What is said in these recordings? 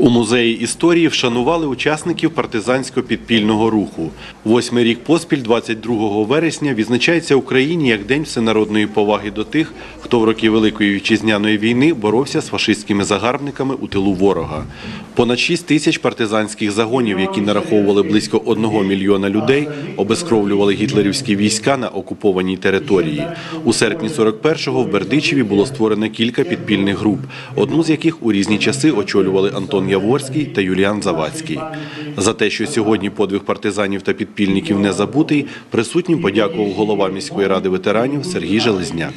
У музеї історії вшанували учасників партизанського підпільного руху. Восьмий рік поспіль, 22 вересня, відзначається Україні як День всенародної поваги до тих, хто в роки Великої вітчизняної війни боровся з фашистськими загарбниками у тилу ворога. Понад 6 тисяч партизанських загонів, які нараховували близько 1 мільйона людей, обезкровлювали гітлерівські війська на окупованій території. У серпні 41-го в Бердичеві було створено кілька підпільних груп, одну з яких у різні часи очолювали Антон Яворський та Юліан Завадський. За те, що сьогодні подвиг партизанів та підпільників не забутий, присутнім подякував голова міської ради ветеранів Сергій Железняк.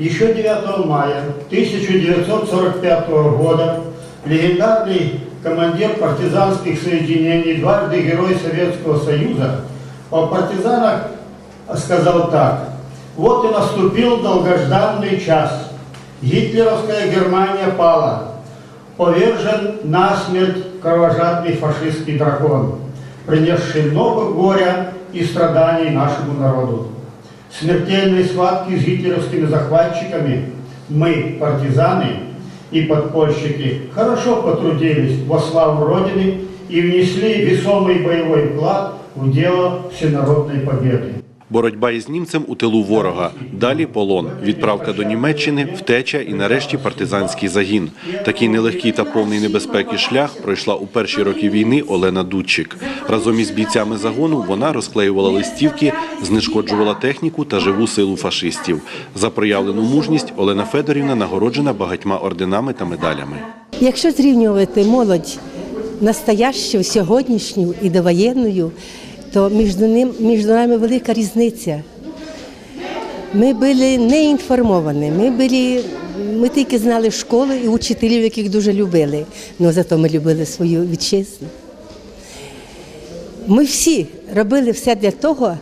Еще 9 мая 1945 года легендарный командир партизанских соединений, дважды Герой Советского Союза, о партизанах сказал так. Вот и наступил долгожданный час. Гитлеровская Германия пала. Повержен насмерть кровожадный фашистский дракон, принесший много горя и страданий нашему народу смертельной схватки с гитлеровскими захватчиками мы, партизаны и подпольщики, хорошо потрудились во славу Родины и внесли весомый боевой вклад в дело всенародной победы. Боротьба із німцем у тилу ворога. Далі полон, відправка до Німеччини, втеча і нарешті партизанський загін. Такий нелегкий та повний небезпеки шлях пройшла у перші роки війни Олена Дудчик. Разом із бійцями загону вона розклеювала листівки, знешкоджувала техніку та живу силу фашистів. За проявлену мужність Олена Федорівна нагороджена багатьма орденами та медалями. Якщо зрівнювати молодь настоящу, сьогоднішню і довоєнною, то між, ним, між нами велика різниця. Ми були не інформовані, ми, були, ми тільки знали школи і учителів, яких дуже любили, але зато ми любили свою вітчизну. Ми всі робили все для того,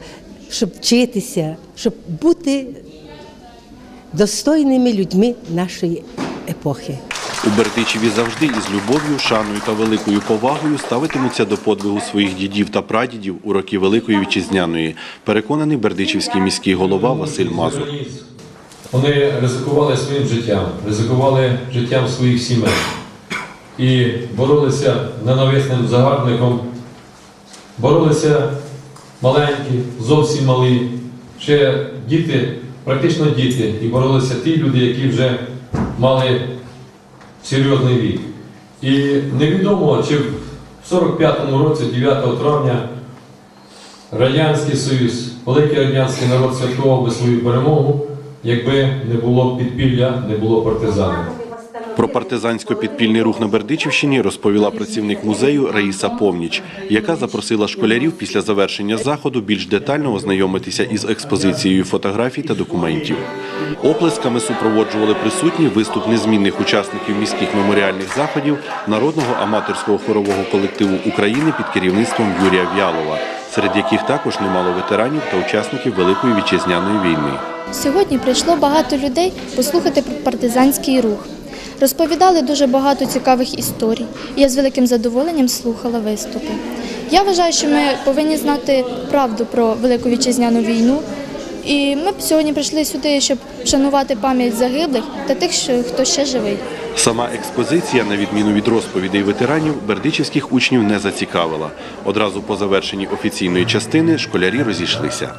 щоб вчитися, щоб бути достойними людьми нашої епохи. У Бердичеві завжди із любов'ю, шаною та великою повагою ставитимуться до подвигу своїх дідів та прадідів у роки Великої Вітчизняної, переконаний бердичівський міський голова Василь Мазур. Вони ризикували своїм життям, ризикували життям своїх сімей і боролися ненависним загарбником, боролися маленькі, зовсім малі, ще діти, практично діти, і боролися ті люди, які вже мали серйозний вік. І невідомо, чи в 45-му році, 9 травня, Радянський Союз, великий радянський народ святкував би свою перемогу, якби не було підпілля, не було партизанів. Про партизансько-підпільний рух на Бердичівщині розповіла працівник музею Раїса Повніч, яка запросила школярів після завершення заходу більш детально ознайомитися із експозицією фотографій та документів. Оплесками супроводжували присутні виступ незмінних учасників міських меморіальних заходів народного аматорського хорового колективу України під керівництвом Юрія В'ялова, серед яких також немало ветеранів та учасників Великої вітчизняної війни. Сьогодні прийшло багато людей послухати про партизанський рух. Розповідали дуже багато цікавих історій. Я з великим задоволенням слухала виступи. Я вважаю, що ми повинні знати правду про Велику вітчизняну війну. І ми сьогодні прийшли сюди, щоб вшанувати пам'ять загиблих та тих, що- хто ще живий. Сама експозиція, на відміну від розповідей ветеранів, бердичівських учнів не зацікавила. Одразу по завершенні офіційної частини школярі розійшлися.